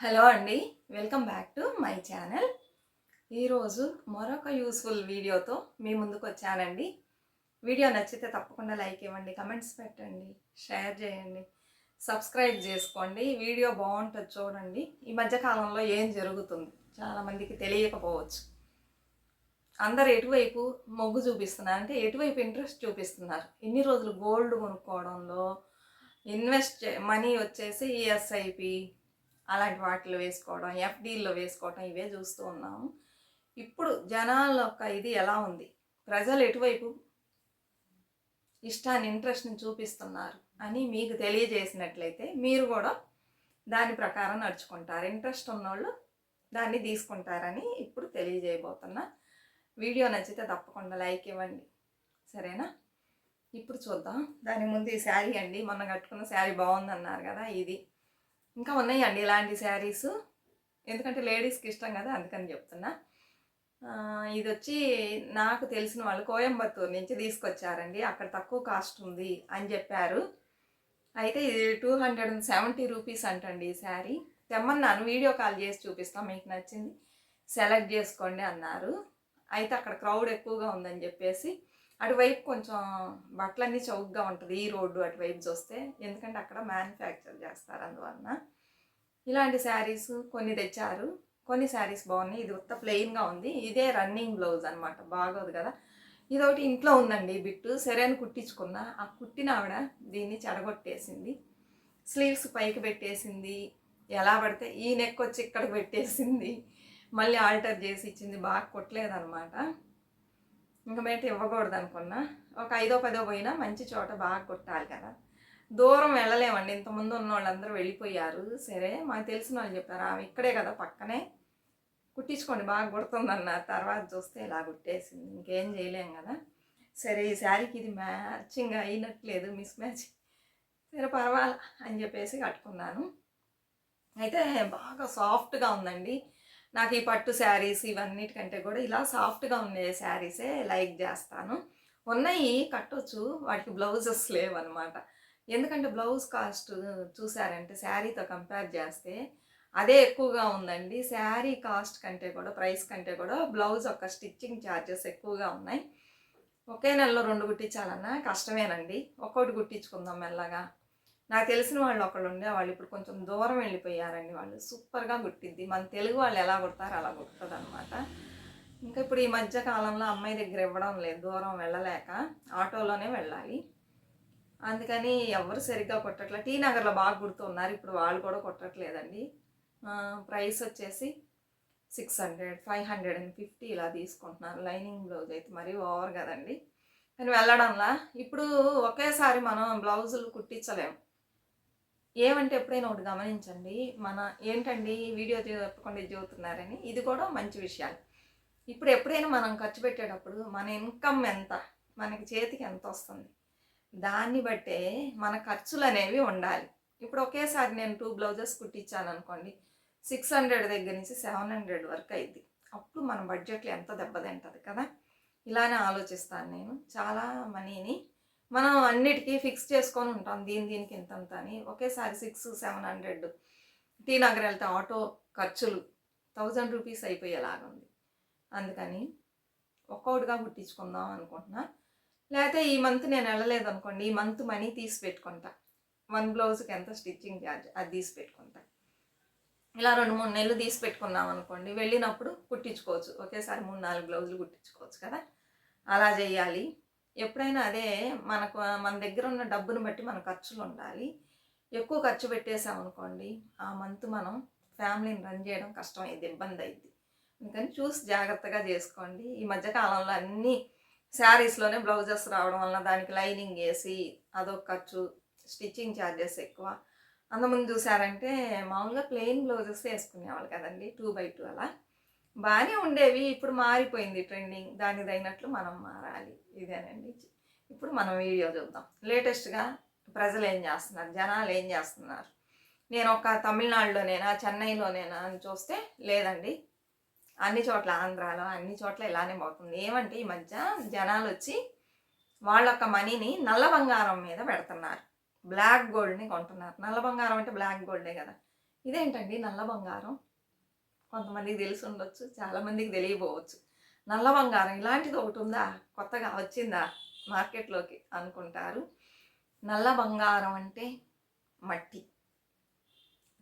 Hello అండి welcome back to my channel. ఈరోజు మరొక యూస్ఫుల్ వీడియోతో మీ ముందుకు వచ్చానండి. వీడియో నచ్చితే తప్పకుండా లైక్ ఇవ్వండి కమెంట్స్ పెట్టండి షేర్ చేయండి సబ్స్క్రైబ్ చేసుకోండి. వీడియో బాగుంటుంది చూడండి. ఈ మధ్యకాలంలో ఏం జరుగుతుంది? చాలామందికి తెలియకపోవచ్చు. అందరు ఎటువైపు మొగ్గు చూపిస్తున్నారు? అంటే ఎటువైపు ఇంట్రెస్ట్ చూపిస్తున్నారు? ఇన్ని రోజులు గోల్డ్ కొనుక్కోవడంలో ఇన్వెస్ట్ మనీ వచ్చేసి ఈఎస్ఐపి అలాంటి వాటిలో వేసుకోవడం ఎఫ్డీల్లో వేసుకోవడం ఇవే చూస్తూ ఉన్నాము. ఇప్పుడు జనాల యొక్క ఇది ఎలా ఉంది? ప్రజలు ఎటువైపు ఇష్టాన్ని ఇంట్రెస్ట్ని చూపిస్తున్నారు అని మీకు తెలియజేసినట్లయితే మీరు కూడా దాని ప్రకారం నడుచుకుంటారు. ఇంట్రెస్ట్ ఉన్నోళ్ళు దాన్ని తీసుకుంటారని ఇప్పుడు తెలియజేయబోతున్నా. వీడియో నచ్చితే తప్పకుండా లైక్ ఇవ్వండి. సరేనా? ఇప్పుడు చూద్దాం. దాని ముందు ఈ శారీ అండి. మొన్న కట్టుకున్న శారీ బాగుందన్నారు కదా ఇది. ఇంకా ఉన్నాయండి ఇలాంటి శారీస్. ఎందుకంటే లేడీస్కి ఇష్టం కదా అందుకని చెప్తున్నా. ఇది వచ్చి నాకు తెలిసిన వాళ్ళు కోయంబత్తూరు నుంచి తీసుకొచ్చారండి. అక్కడ తక్కువ కాస్ట్ ఉంది అని చెప్పారు. అయితే ఇది two hundred and seventy rupees అంటండి ఈ శారీ. తెమ్మన్నాను వీడియో కాల్ చేసి చూపిస్తాం మీకు నచ్చింది. సెలెక్ట్ చేసుకోండి అన్నారు. అయితే అక్కడ క్రౌడ్ ఎక్కువగా ఉందని చెప్పేసి అటువైపు కొంచెం బట్టలన్నీ చౌకగా ఉంటుంది ఈ రోడ్డు అటువైపు చూస్తే. ఎందుకంటే అక్కడ మ్యానుఫ్యాక్చర్ చేస్తారు అందువలన. ఇలాంటి శారీస్ కొన్ని తెచ్చారు. కొన్ని శారీస్ బాగున్నాయి. ఇది ఉత్త ప్లెయిన్గా ఉంది. ఇదే రన్నింగ్ బ్లౌజ్ అనమాట బాగోదు కదా. ఇది ఒకటి ఇంట్లో ఉందండి బిట్టు బిట్టు. సరైన కుట్టించుకున్నా. ఆ కుట్టిన ఆవిడ దీన్ని చెడగొట్టేసింది. స్లీవ్స్ పైకి పెట్టేసింది. ఎలా పడితే ఈ నెక్ వచ్చి ఇక్కడికి పెట్టేసింది. మళ్ళీ ఆల్టర్ చేసి ఇచ్చింది. బాగా కొట్టలేదన్నమాట. ఇంకా బయట ఇవ్వకూడదు అనుకున్నా ఒక ఐదో పదో పోయినా మంచి చోట బాగా కొట్టాలి కదా. దూరం వెళ్ళలేమండి. ఇంతకుముందు ఉన్న వాళ్ళందరూ వెళ్ళిపోయారు. సరే మాకు తెలిసిన వాళ్ళు చెప్పారు ఆమె ఇక్కడే కదా పక్కనే. కుట్టించుకోండి బాగా కుడుతుందన్నారు. తర్వాత చూస్తే ఇలా కుట్టేసింది. ఇంకేం చేయలేం కదా. సరే ఈ శారీకి ఇది మ్యాచింగ్ అయినట్లేదు మిస్ మ్యాచ్. సరే పర్వాలా అని చెప్పేసి కట్టుకున్నాను. అయితే బాగా సాఫ్ట్గా ఉందండి. నాకు ఈ పట్టు శారీస్ ఇవన్నిటికంటే కూడా ఇలా సాఫ్ట్గా ఉండే శారీసే లైక్ చేస్తాను. ఉన్నాయి కట్టొచ్చు వాటికి బ్లౌజెస్ లేవన్నమాట. ఎందుకంటే బ్లౌజ్ కాస్ట్ చూసారంటే శారీతో కంపేర్ చేస్తే అదే ఎక్కువగా ఉందండి. శారీ కాస్ట్ కంటే కూడా ప్రైస్ కంటే కూడా బ్లౌజ్ యొక్క స్టిచ్చింగ్ ఛార్జెస్ ఎక్కువగా ఉన్నాయి. ఒకే నెలలో రెండు కుట్టించాలన్నా కష్టమేనండి. ఒక్కొక్కటి కుట్టించుకుందాం మెల్లగా. నాకు తెలిసిన వాళ్ళు ఒకళ్ళు ఉండే వాళ్ళు ఇప్పుడు కొంచెం దూరం వెళ్ళిపోయారండి వాళ్ళు. సూపర్గా కుట్టిద్ది మన తెలుగు వాళ్ళు ఎలా కొడతారో అలా కొడుతుంది అనమాట ఇంకా ఇప్పుడు ఈ మధ్య కాలంలో అమ్మాయి దగ్గర ఇవ్వడం లేదు. దూరం వెళ్ళలేక ఆటోలోనే వెళ్ళాలి. అందుకని ఎవరు సరిగ్గా కొట్టట్లే. టీ నగర్లో బాగా కుడుతున్నారు ఇప్పుడు వాళ్ళు కూడా కొట్టట్లేదండి. ప్రైస్ వచ్చేసి six hundred five hundred and fifty ఇలా తీసుకుంటున్నారు. లైనింగ్ బ్లౌజ్ అయితే మరీ ఓవర్ కదండి. కానీ వెళ్ళడంలా. ఇప్పుడు ఒకేసారి మనం బ్లౌజులు కుట్టించలేము ఏమంటే ఎప్పుడైనా ఒకటి గమనించండి మన ఏంటండి వీడియో చెప్పకుండా ఇది ఇది కూడా మంచి విషయాలు. ఇప్పుడు ఎప్పుడైనా మనం ఖర్చు పెట్టేటప్పుడు మన ఇన్కమ్ ఎంత మనకి చేతికి ఎంత వస్తుంది? దాన్ని బట్టే మన ఖర్చులు అనేవి ఉండాలి. ఇప్పుడు ఒకేసారి నేను టూ బ్లౌజెస్ కుట్టించాను అనుకోండి సిక్స్ హండ్రెడ్ దగ్గర నుంచి సెవెన్ హండ్రెడ్ వరకు అయింది అప్పుడు మన బడ్జెట్లో ఎంత దెబ్బతింటుంది కదా? ఇలానే ఆలోచిస్తాను నేను. చాలా మనీని మనం అన్నిటికీ ఫిక్స్ చేసుకొని ఉంటాం దీని దీనికి ఇంతంత అని. ఒకేసారి six seven hundred T Nagar వెళ్తే ఆటో ఖర్చులు థౌజండ్ రూపీస్ అయిపోయేలాగా ఉంది. అందుకని ఒక్కొక్కటిగా కుట్టించుకుందాం అనుకుంటున్నా. లేకపోతే ఈ మంత్ నేను వెళ్ళలేదు అనుకోండి ఈ మంత్ మనీ తీసి పెట్టుకుంటా. వన్ బ్లౌజ్కి ఎంత స్టిచ్చింగ్ ఛార్జ్ అది తీసి పెట్టుకుంటా. ఇలా రెండు మూడు నెలలు తీసి పెట్టుకున్నాం అనుకోండి వెళ్ళినప్పుడు కుట్టించుకోవచ్చు. ఒకేసారి మూడు నాలుగు బ్లౌజులు కుట్టించుకోవచ్చు కదా. అలా చేయాలి. ఎప్పుడైనా అదే మనకు మన దగ్గర ఉన్న డబ్బును బట్టి మన ఖర్చులు ఉండాలి ఎక్కువ ఖర్చు పెట్టేసామనుకోండి ఆ మంత్ మనం ఫ్యామిలీని రన్ చేయడం కష్టం అయింది ఇబ్బంది అయింది అందుకని చూసి జాగ్రత్తగా చేసుకోండి. ఈ మధ్యకాలంలో అన్నీ శారీస్లోనే బ్లౌజెస్ రావడం వలన దానికి లైనింగ్ వేసి అదొక ఖర్చు స్టిచ్చింగ్ ఛార్జెస్ ఎక్కువ. అంతకుముందు చూసారంటే మామూలుగా ప్లెయిన్ బ్లౌజెస్ వేసుకునేవాళ్ళు కదండి టూ బై టూ అలా. బాగానే ఉండేవి. ఇప్పుడు మారిపోయింది ట్రెండింగ్. దానికి తగినట్లు మనం మారాలి. ఇదేనండి. ఇప్పుడు మనం వీడియో చూద్దాం. లేటెస్ట్గా ప్రజలు ఏం చేస్తున్నారు? జనాలు ఏం చేస్తున్నారు? నేను ఒక తమిళనాడులోనేనా చెన్నైలోనేనా అని చూస్తే లేదండి. అన్ని చోట్ల ఆంధ్రాలో అన్ని చోట్ల ఇలానే పోతుంది. ఏమంటే ఈ మధ్య జనాలు వచ్చి వాళ్ళ యొక్క మనీని నల్ల బంగారం మీద పెడుతున్నారు. బ్లాక్ గోల్డ్ని కొంటున్నారు. నల్ల బంగారం అంటే బ్లాక్ గోల్డే కదా. ఇదేంటండి నల్ల బంగారం? కొంతమందికి తెలిసి ఉండొచ్చు చాలామందికి తెలియపోవచ్చు. నల్ల బంగారం ఇలాంటిది ఒకటి ఉందా? కొత్తగా వచ్చిందా? మార్కెట్లోకి అనుకుంటారు. నల్ల బంగారం అంటే మట్టి.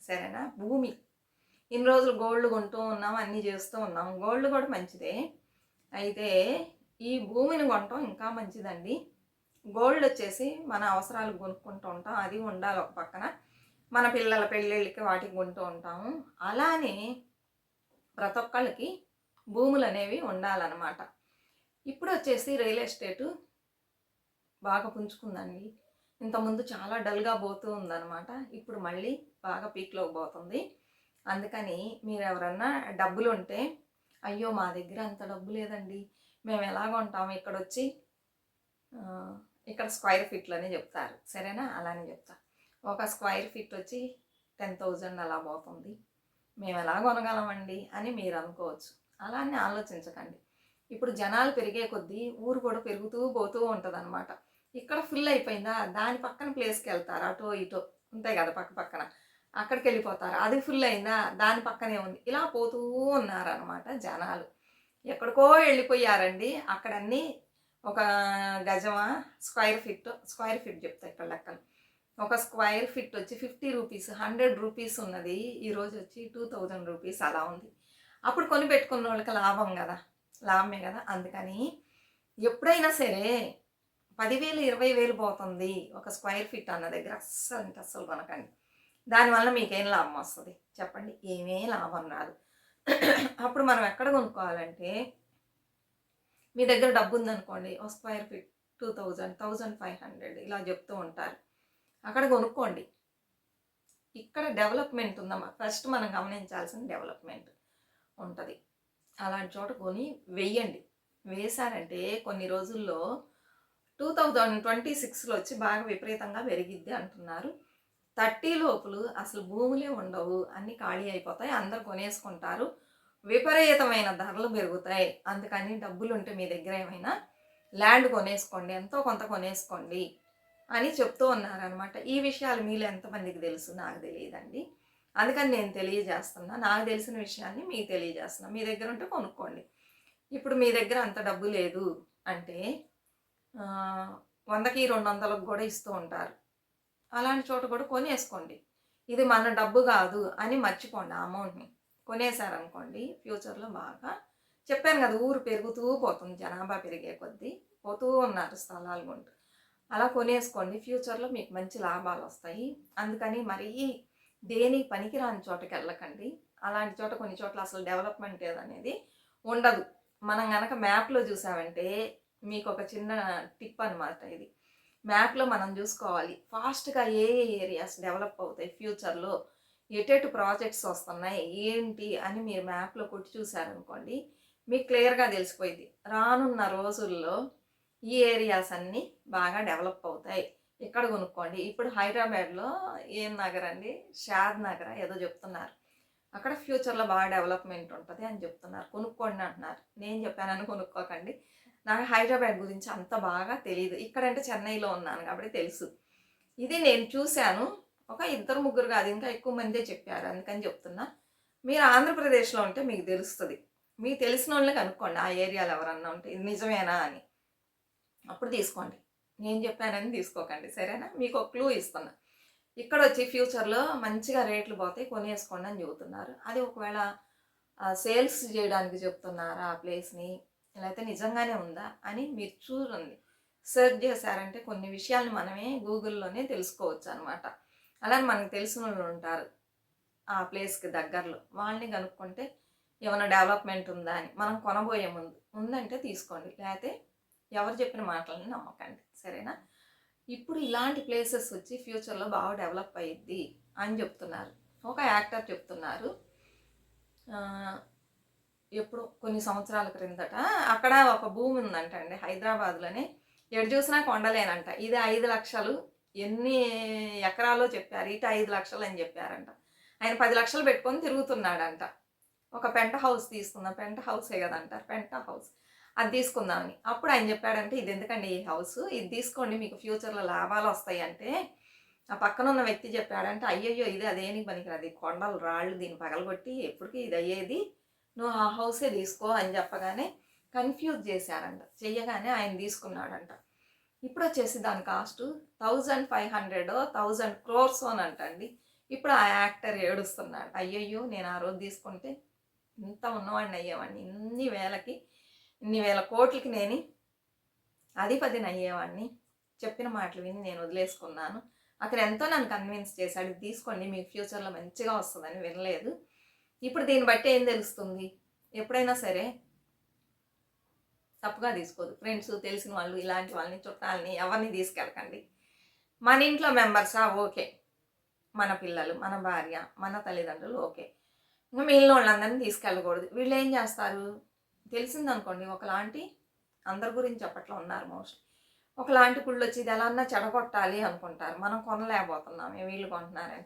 సరేనా? భూమి. ఇన్ని రోజులు గోల్డ్ కొంటూ ఉన్నాం అన్నీ చేస్తూ ఉన్నాం. గోల్డ్ కూడా మంచిదే. అయితే ఈ భూమిని కొనటం ఇంకా మంచిదండి. గోల్డ్ వచ్చేసి మన అవసరాలు కొనుక్కుంటూ ఉంటాం. అది ఉండాలి ఒక పక్కన. మన పిల్లల పెళ్ళిళ్ళకి వాటికి కొంటూ ఉంటాము. అలానే ప్రతి ఒక్కళ్ళకి భూములు అనేవి ఉండాలన్నమాట. ఇప్పుడు వచ్చేసి రియల్ ఎస్టేటు బాగా పుంజుకుందండి. ఇంతకుముందు చాలా డల్గా పోతూ ఉందన్నమాట. ఇప్పుడు మళ్ళీ బాగా పీక్లోకి పోతుంది అందుకని మీరు ఎవరన్నా డబ్బులు ఉంటే అయ్యో మా దగ్గర అంత డబ్బు లేదండి. మేము ఎలాగ ఉంటాము ఇక్కడ వచ్చి ఇక్కడ స్క్వైర్ ఫీట్లోనే చెప్తారు. సరేనా? అలానే చెప్తా. ఒక స్క్వైర్ ఫీట్ వచ్చి టెన్ థౌజండ్ అలా పోతుంది మేము ఎలా కొనగలమండి అని మీరు అనుకోవచ్చు అలానే ఆలోచించకండి. ఇప్పుడు జనాలు పెరిగే కొద్దీ ఊరు కూడా పెరుగుతూ పోతూ ఉంటుంది ఇక్కడ ఫుల్ అయిపోయిందా? దాని పక్కన ప్లేస్కి వెళ్తారు అటో ఇటో ఉంటాయి కదా పక్క పక్కన. అక్కడికి వెళ్ళిపోతారు అది ఫుల్ అయిందా? దాని పక్కనే ఉంది. ఇలా పోతూ ఉన్నారనమాట జనాలు. ఎక్కడికో వెళ్ళిపోయారండి. అక్కడన్నీ ఒక గజమా? స్క్వైర్ ఫీట్ స్క్వైర్ ఫీట్ చెప్తా ఇక్కడ లెక్కలు. ఒక స్క్వైర్ ఫిట్ వచ్చి ఫిఫ్టీ రూపీస్ హండ్రెడ్ రూపీస్ ఉన్నది. ఈరోజు వచ్చి టూ థౌజండ్ రూపీస్ అలా ఉంది. అప్పుడు కొని పెట్టుకున్న వాళ్ళకి లాభం కదా లాభమే కదా. అందుకని ఎప్పుడైనా సరే పదివేలు ఇరవై వేలు పోతుంది ఒక స్క్వైర్ ఫీట్ అన్న దగ్గర. అస్సలు అంటే అస్సలు కొనకండి. దానివల్ల మీకేం లాభం వస్తుంది? చెప్పండి. ఏమీ లాభం రాదు. అప్పుడు మనం ఎక్కడ కొనుక్కోవాలంటే మీ దగ్గర డబ్బు ఉందనుకోండి ఒక square feet two thousand thousand five hundred ఇలా చెప్తూ ఉంటారు. అక్కడ కొనుక్కోండి. ఇక్కడ డెవలప్మెంట్ ఉందమ్మా. ఫస్ట్ మనం గమనించాల్సిన డెవలప్మెంట్ ఉంటుంది. అలాంటి చోట కొని వెయ్యండి. వేశారంటే కొన్ని రోజుల్లో టూ థౌజండ్ ట్వంటీ సిక్స్లో వచ్చి బాగా విపరీతంగా పెరిగిద్ది అంటున్నారు. థర్టీ లోపులు అసలు భూములే ఉండవు. అన్నీ ఖాళీ అయిపోతాయి. అందరు కొనేసుకుంటారు. విపరీతమైన ధరలు పెరుగుతాయి. అందుకని డబ్బులు ఉంటే మీ దగ్గర ఏమైనా ల్యాండ్ కొనేసుకోండి. ఎంతో కొంత కొనేసుకోండి. అని చెప్తూ ఉన్నారనమాట ఈ విషయాలు మీలో ఎంతమందికి తెలుసు? నాకు తెలియదండి. అందుకని నేను తెలియజేస్తున్నా. నాకు తెలిసిన విషయాన్ని మీకు తెలియజేస్తున్నా. మీ దగ్గర ఉంటే కొనుక్కోండి. ఇప్పుడు మీ దగ్గర అంత డబ్బు లేదు అంటే వందకి రెండు వందలకు కూడా ఇస్తూ ఉంటారు. అలాంటి చోట కూడా కొనేసుకోండి. ఇది మన డబ్బు కాదు అని మర్చిపోండి ఆ అమౌంట్ని. కొనేశారనుకోండి ఫ్యూచర్లో బాగా చెప్పాను కదా ఊరు పెరుగుతూ పోతుంది జనాభా పెరిగే కొద్దీ. పోతూ ఉన్నారు స్థలాలు కొంటూ. అలా కొనేసుకోండి. ఫ్యూచర్లో మీకు మంచి లాభాలు వస్తాయి. అందుకని మరీ దేని పనికిరాని చోటకి వెళ్ళకండి. అలాంటి చోట కొన్ని చోట్ల అసలు డెవలప్మెంట్ ఏదనేది ఉండదు. మనం కనుక మ్యాప్లో చూసామంటే మీకు ఒక చిన్న టిప్ అనమాట ఇది. మ్యాప్లో మనం చూసుకోవాలి. ఫాస్ట్గా ఏ ఏరియాస్ డెవలప్ అవుతాయి ఫ్యూచర్లో? ఎటెటు ప్రాజెక్ట్స్ వస్తున్నాయి? ఏంటి? అని మీరు మ్యాప్లో కొట్టి చూసారనుకోండి మీకు క్లియర్గా తెలిసిపోయింది రానున్న రోజుల్లో ఈ ఏరియాస్ అన్నీ బాగా డెవలప్ అవుతాయి. ఇక్కడ కొనుక్కోండి. ఇప్పుడు హైదరాబాద్లో ఏం నగర్ అండి? షాద్ నగర్? ఏదో చెప్తున్నారు. అక్కడ ఫ్యూచర్లో బాగా డెవలప్మెంట్ ఉంటుంది అని చెప్తున్నారు. కొనుక్కోండి అంటున్నారు. నేను చెప్పానని కొనుక్కోకండి. నాకు హైదరాబాద్ గురించి అంత బాగా తెలియదు ఇక్కడంటే చెన్నైలో ఉన్నాను కాబట్టి తెలుసు. ఇది నేను చూశాను. ఒక ఇద్దరు ముగ్గురు కాదు ఇంకా ఎక్కువ మందే చెప్పారు. అందుకని చెప్తున్నా. మీరు ఆంధ్రప్రదేశ్లో ఉంటే మీకు తెలుస్తుంది. మీకు తెలిసిన వాళ్ళని కనుక్కోండి. ఆ ఏరియాలో ఎవరన్నా ఉంటే. ఇది నిజమేనా అని. అప్పుడు తీసుకోండి. నేను చెప్పానని తీసుకోకండి. సరేనా? మీకు ఒక క్లూ ఇస్తున్నా. ఇక్కడ వచ్చి ఫ్యూచర్లో మంచిగా రేట్లు పోతాయి కొనేసుకోండి అని చెబుతున్నారు. అది ఒకవేళ సేల్స్ చేయడానికి చెప్తున్నారా ఆ ప్లేస్ని లేకపోతే నిజంగానే ఉందా అని మీరు చూడండి. సెర్చ్ చేశారంటే కొన్ని విషయాలు మనమే గూగుల్లోనే తెలుసుకోవచ్చు అనమాట అలానే మనకు తెలిసిన వాళ్ళు ఉంటారు ఆ ప్లేస్కి దగ్గరలో. వాళ్ళని కనుక్కుంటే ఏమైనా డెవలప్మెంట్ ఉందా అని. మనం కొనబోయే ముందు. ఉందంటే తీసుకోండి. లేకపోతే ఎవరు చెప్పిన మాటలని నమ్మకండి. సరేనా? ఇప్పుడు ఇలాంటి ప్లేసెస్ వచ్చి ఫ్యూచర్లో బాగా డెవలప్ అయ్యిద్ది అని చెప్తున్నారు. ఒక యాక్టర్ చెప్తున్నారు. ఎప్పుడు కొన్ని సంవత్సరాల క్రిందట అక్కడ ఒక భూమి ఉందంట అండి హైదరాబాద్లోనే. ఎటు చూసినా కొండలేనంట. ఇది ఐదు లక్షలు. ఎన్ని ఎకరాలో చెప్పారు? ఇటు ఐదు లక్షలు అని చెప్పారంట. ఆయన పది లక్షలు పెట్టుకొని తిరుగుతున్నాడంట. ఒక పెంట హౌస్ తీసుకుందాం. పెంట హౌసే కదంటారు. పెంట హౌస్. అది తీసుకుందామని. అప్పుడు ఆయన చెప్పాడంటే ఇది ఎందుకండి ఈ హౌస్? ఇది తీసుకోండి మీకు ఫ్యూచర్లో లాభాలు వస్తాయి అంటే ఆ పక్కన ఉన్న వ్యక్తి చెప్పాడంటే అయ్యయ్యో ఇది అదేనికి పనికిరాదు. కొండలు రాళ్ళు దీన్ని పగలగొట్టి ఎప్పటికీ ఇది అయ్యేది. నువ్వు ఆ హౌసే తీసుకో అని చెప్పగానే కన్ఫ్యూజ్ చేశారంట. చెయ్యగానే ఆయన తీసుకున్నాడంట. ఇప్పుడు వచ్చేసి దాని cost thousand five hundred thousand crores అని అంటండి. ఇప్పుడు ఆ యాక్టర్ ఏడుస్తున్నాడు. అయ్యయ్యో నేను ఆ రోజు తీసుకుంటే ఇంత ఉన్నవాడిని అయ్యేవాడిని. ఇన్ని వేలకి ఇన్ని వేల కోట్లకి నేను అధిపతిని అయ్యేవాడిని చెప్పిన మాటలు విని నేను వదిలేసుకున్నాను. అతను ఎంతో నన్ను కన్విన్స్ చేశాడు తీసుకోండి మీకు ఫ్యూచర్లో మంచిగా వస్తుందని వినలేదు. ఇప్పుడు దీన్ని బట్టి ఏం తెలుస్తుంది? ఎప్పుడైనా సరే తప్పుగా తీసుకోదు. ఫ్రెండ్స్ తెలిసిన వాళ్ళు ఇలాంటి వాళ్ళని చుట్టాలని ఎవరిని తీసుకెళ్ళకండి. మన ఇంట్లో మెంబర్సా ఓకే. మన పిల్లలు మన భార్య మన తల్లిదండ్రులు ఓకే. ఇంకా మిగిలిన వాళ్ళందరినీ తీసుకెళ్ళకూడదు. వీళ్ళు ఏం చేస్తారు? తెలిసిందనుకోండి ఒకలాంటి అందరి గురించి అప్పట్లో ఉన్నారు మోస్ట్లీ. ఒకలాంటి కుళ్ళు వచ్చి ఇది ఎలా అన్నా చెడగొట్టాలి అనుకుంటారు. మనం కొనలేకపోతున్నాం ఏ వీళ్ళు కొంటున్నారని.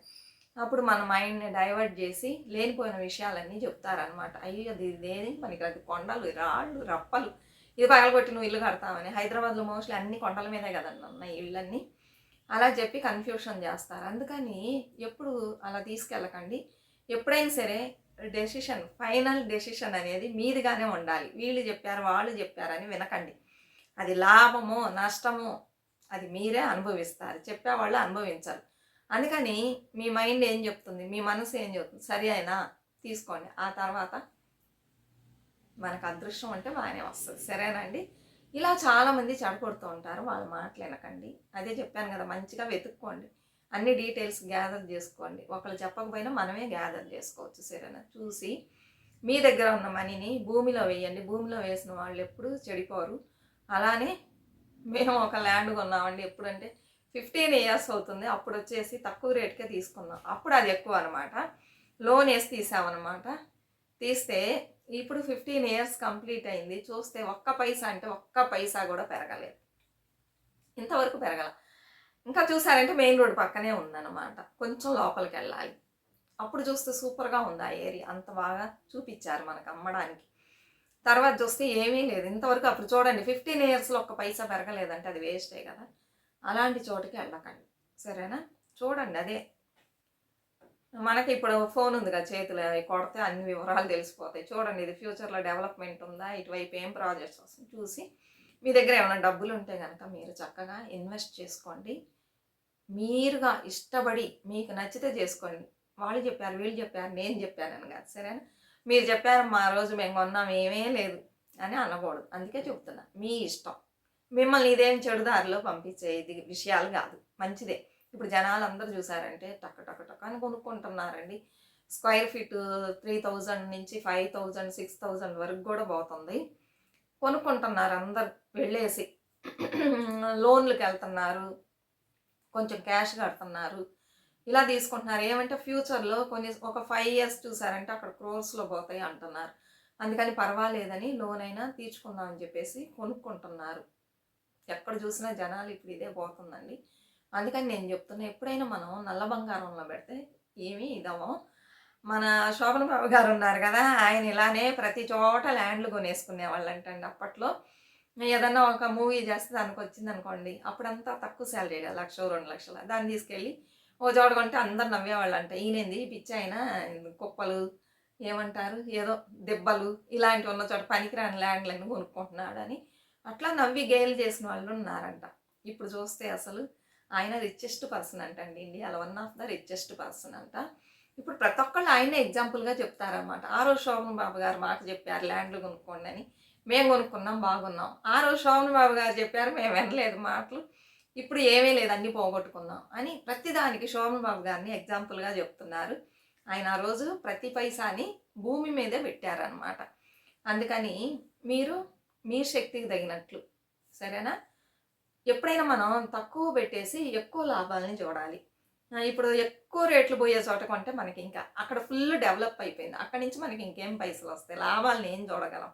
అప్పుడు మన మైండ్ని డైవర్ట్ చేసి లేనిపోయిన విషయాలన్నీ చెప్తారనమాట అయ్యో అది ఇదేది మనకి అది కొండలు రాళ్ళు రప్పలు. ఇది పగలగొట్టి నువ్వు ఇల్లు కడతామని హైదరాబాద్లో మోస్ట్లీ అన్ని కొండల మీదే కదండి ఉన్నాయి ఇళ్ళన్నీ. అలా చెప్పి కన్ఫ్యూషన్ చేస్తారు. అందుకని ఎప్పుడు అలా తీసుకెళ్ళకండి. ఎప్పుడైనా సరే డెసిషన్ ఫైనల్ డెసిషన్ అనేది మీదిగానే ఉండాలి. వీళ్ళు చెప్పారు వాళ్ళు చెప్పారని వినకండి. అది లాభమో నష్టమో అది మీరే అనుభవిస్తారు. చెప్పేవాళ్ళు అనుభవించరు. అందుకని మీ మైండ్ ఏం చెప్తుంది? మీ మనసు ఏం చెప్తుంది? సరి అయినా తీసుకోండి. ఆ తర్వాత మనకు అదృష్టం అంటే బాగానే వస్తుంది. సరేనండి ఇలా చాలామంది చెడగొడుతూ ఉంటారు. వాళ్ళు మాట్లాడకండి వినకండి. అదే చెప్పాను కదా మంచిగా వెతుక్కోండి. అన్ని డీటెయిల్స్ గ్యాదర్ చేసుకోండి. ఒకళ్ళు చెప్పకపోయినా మనమే గ్యాదర్ చేసుకోవచ్చు సరేనా? చూసి మీ దగ్గర ఉన్న మనీని భూమిలో వేయండి. భూమిలో వేసిన వాళ్ళు ఎప్పుడు చెడిపోరు. అలానే మేము ఒక ల్యాండ్ కొన్నామండి. ఎప్పుడంటే ఫిఫ్టీన్ ఇయర్స్ అవుతుంది. అప్పుడు వచ్చేసి తక్కువ రేట్కే తీసుకున్నాం. అప్పుడు అది ఎక్కువ అనమాట లోన్ వేసి తీసామన్నమాట. తీస్తే ఇప్పుడు ఫిఫ్టీన్ ఇయర్స్ కంప్లీట్ అయింది. చూస్తే ఒక్క పైసా అంటే ఒక్క పైసా కూడా పెరగలేదు. ఇంతవరకు పెరగల. ఇంకా చూసారంటే మెయిన్ రోడ్ పక్కనే ఉందన్నమాట. కొంచెం లోపలికి వెళ్ళాలి అప్పుడు చూస్తే సూపర్గా ఉంది ఆ ఏరియా. అంత బాగా చూపించారు మనకు అమ్మడానికి. తర్వాత చూస్తే ఏమీ లేదు. ఇంతవరకు అప్పుడు చూడండి ఫిఫ్టీన్ ఇయర్స్లో ఒక్క పైసా పెరగలేదంటే అది వేస్టే కదా. అలాంటి చోటుకి వెళ్ళకండి. సరేనా? చూడండి అదే. మనకి ఇప్పుడు ఫోన్ ఉంది కదా చేతిలో అవి కొడితే అన్ని వివరాలు తెలిసిపోతాయి. చూడండి ఇది ఫ్యూచర్లో డెవలప్మెంట్ ఉందా? ఇటువైపు ఏం ప్రాజెక్ట్స్ వస్తుంది చూసి మీ దగ్గర ఏమైనా డబ్బులు ఉంటే కనుక మీరు చక్కగా ఇన్వెస్ట్ చేసుకోండి. మీరుగా ఇష్టపడి మీకు నచ్చితే చేసుకోండి. వాళ్ళు చెప్పారు వీళ్ళు చెప్పారు నేను చెప్పానని కాదు. సరేనా? మీరు చెప్పారు మా రోజు మేము కొన్నాం ఏమీ లేదు అని అనకూడదు. అందుకే చెప్తున్నా మీ ఇష్టం. మిమ్మల్ని ఇదేం చెడుదారిలో పంపించే ఇది విషయాలు కాదు. మంచిదే. ఇప్పుడు జనాలు అందరూ చూసారంటే టక్ టక్ టక్ అని కొనుక్కుంటున్నారండి. స్క్వేర్ ఫీట్ త్రీ థౌజండ్ నుంచి ఫైవ్ థౌజండ్ సిక్స్ థౌజండ్ వరకు కూడా పోతుంది. కొనుక్కుంటున్నారు అందరు వెళ్ళేసి. లోన్లకు వెళ్తున్నారు. కొంచెం క్యాష్ కడుతున్నారు. ఇలా తీసుకుంటున్నారు. ఏమంటే ఫ్యూచర్లో కొన్ని ఒక ఫైవ్ ఇయర్స్ చూసారంటే అక్కడ క్రోర్స్లో పోతాయి అంటున్నారు. అందుకని పర్వాలేదని లోన్ అయినా తీర్చుకుందామని చెప్పేసి కొనుక్కుంటున్నారు. ఎక్కడ చూసినా జనాలు ఇప్పుడు ఇదే పోతుందండి. అందుకని నేను చెప్తున్నా ఎప్పుడైనా మనం నల్ల బంగారంలో పెడితే ఏమీ ఇదవం మన శోభన బాబు గారు ఉన్నారు కదా ఆయన ఇలానే ప్రతి చోట ల్యాండ్లు కొనేసుకునే అంటండి అప్పట్లో. ఏదన్నా ఒక మూవీ చేస్తే దానికి వచ్చింది అనుకోండి అప్పుడంతా తక్కువ శాలరీ కదా లక్ష రెండు లక్షల. దాన్ని తీసుకెళ్ళి ఓ చోట కొంటే అందరు నవ్వేవాళ్ళు అంట ఈయనేంది పిచ్చి ఆయన? కుప్పలు ఏమంటారు? ఏదో దెబ్బలు ఇలాంటివి ఉన్న చోట పనికిరాని ల్యాండ్లన్నీ కొనుక్కుంటున్నాడని అట్లా నవ్వి గేలు చేసిన వాళ్ళు ఉన్నారంట. ఇప్పుడు చూస్తే అసలు ఆయన రిచెస్ట్ పర్సన్ అంటండి. ఇండియాలో one of the richest person అంట. ఇప్పుడు ప్రతి ఒక్కళ్ళు ఆయనే ఎగ్జాంపుల్గా చెప్తారన్నమాట. ఆ రోజు శోభన్ బాబు గారు మాకు చెప్పారు ల్యాండ్లు కొనుక్కోండి అని. మేము కొనుక్కున్నాం బాగున్నాం. ఆ రోజు శోభన్ బాబు గారు చెప్పారు మేము వినలేదు మాటలు. ఇప్పుడు ఏమీ లేదు అన్నీ పోగొట్టుకున్నాం అని ప్రతిదానికి శోభన్ బాబు గారిని ఎగ్జాంపుల్గా చెప్తున్నారు. ఆయన ఆ రోజు ప్రతి పైసాని భూమి మీదే పెట్టారనమాట అందుకని మీరు మీ శక్తికి తగినట్లు సరేనా? ఎప్పుడైనా మనం తక్కువ పెట్టేసి ఎక్కువ లాభాలని చూడాలి. ఇప్పుడు ఎక్కువ రేట్లు పోయే చోట కొంటే మనకి ఇంకా అక్కడ ఫుల్ డెవలప్ అయిపోయింది. అక్కడి నుంచి మనకి ఇంకేం పైసలు వస్తాయి? లాభాలను ఏం చూడగలం?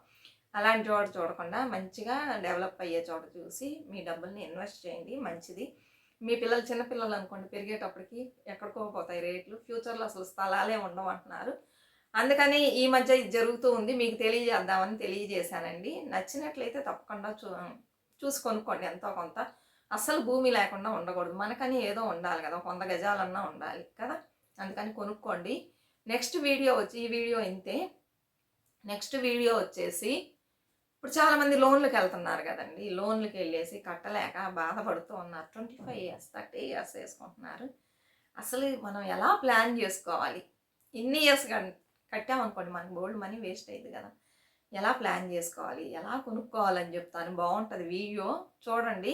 అలాంటి చోట చూడకుండా మంచిగా డెవలప్ అయ్యే చోట చూసి మీ డబ్బుల్ని ఇన్వెస్ట్ చేయండి. మంచిది. మీ పిల్లలు చిన్నపిల్లలు అనుకోండి పెరిగేటప్పటికి ఎక్కడికో పోతాయి రేట్లు. ఫ్యూచర్లో అసలు స్థలాలే ఉండవు అంటున్నారు. అందుకని ఈ మధ్య ఇది జరుగుతూ ఉంది. మీకు తెలియజేద్దామని తెలియజేశానండి. నచ్చినట్లయితే తప్పకుండా చూ చూసి కొనుక్కోండి ఎంతో కొంత. అస్సలు భూమి లేకుండా ఉండకూడదు. మనకని ఏదో ఉండాలి కదా ఒక వంద గజాలన్నా ఉండాలి కదా. అందుకని కొనుక్కోండి. నెక్స్ట్ వీడియో వచ్చి ఈ వీడియో ఇంతే. నెక్స్ట్ వీడియో వచ్చేసి ఇప్పుడు చాలామంది లోన్లకు వెళ్తున్నారు కదండి. లోన్లకు వెళ్ళేసి కట్టలేక బాధపడుతూ ఉన్నారు. Twenty five years thirty years వేసుకుంటున్నారు. అసలు మనం ఎలా ప్లాన్ చేసుకోవాలి? ఇన్ని ఇయర్స్ కట్టామనుకోండి మనకి గోల్డ్ మనీ వేస్ట్ అయ్యింది కదా. ఎలా ప్లాన్ చేసుకోవాలి? ఎలా కొనుక్కోవాలని చెప్తాను బాగుంటుంది. వీడియో చూడండి.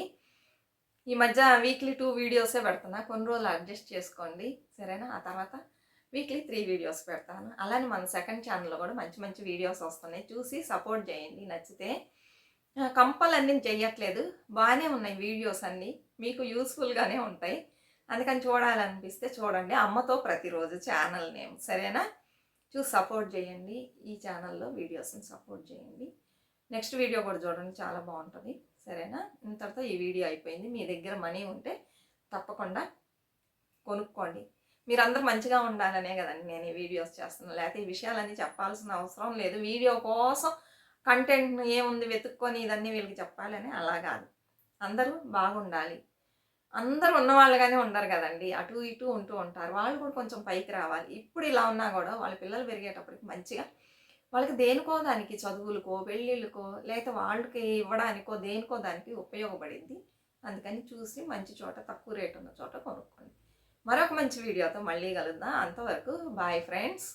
ఈ మధ్య వీక్లీ టూ వీడియోసే పెడుతున్నా. కొన్ని రోజులు అడ్జస్ట్ చేసుకోండి. సరేనా? ఆ తర్వాత వీక్లీ త్రీ వీడియోస్ పెడతాను. అలానే మన సెకండ్ ఛానల్లో కూడా మంచి మంచి వీడియోస్ వస్తున్నాయి. చూసి సపోర్ట్ చేయండి. నచ్చితే కంపల్ అన్నీ చెయ్యట్లేదు బాగానే ఉన్నాయి వీడియోస్ అన్నీ. మీకు యూస్ఫుల్గానే ఉంటాయి. అందుకని చూడాలనిపిస్తే చూడండి. అమ్మతో ప్రతిరోజు ఛానల్ నేమ్. సరేనా? చూసి సపోర్ట్ చేయండి. ఈ ఛానల్లో వీడియోస్ని సపోర్ట్ చేయండి. నెక్స్ట్ వీడియో కూడా చూడండి. చాలా బాగుంటుంది. సరేనా? ఇంతటితో ఈ వీడియో అయిపోయింది. మీ దగ్గర మనీ ఉంటే తప్పకుండా కొనుక్కోండి. మీరందరూ మంచిగా ఉండాలనే కదండి నేను ఈ వీడియోస్ చేస్తున్నాను. లేకపోతే ఈ విషయాలన్నీ చెప్పాల్సిన అవసరం లేదు. వీడియో కోసం కంటెంట్ ఏముంది వెతుక్కొని ఇదన్నీ వీళ్ళకి చెప్పాలని అలా కాదు. అందరూ బాగుండాలి. అందరూ ఉన్నవాళ్ళుగానే ఉండరు కదండి. అటు ఇటు ఉంటూ ఉంటారు. వాళ్ళు కూడా కొంచెం పైకి రావాలి. ఇప్పుడు ఇలా ఉన్నా కూడా వాళ్ళ పిల్లలు పెరిగేటప్పటికి మంచిగా వాళ్ళకి దేనికో దానికి చదువులకో పెళ్ళిళ్ళకో లేకపోతే వాళ్ళకి ఇవ్వడానికో దేనికో దానికి ఉపయోగపడింది. అందుకని చూసి మంచి చోట తక్కువ రేటు ఉన్న చోట కొనుక్కోండి మరొక మంచి వీడియోతో మళ్ళీ కలుద్దాం. అంతవరకు బాయ్ ఫ్రెండ్స్.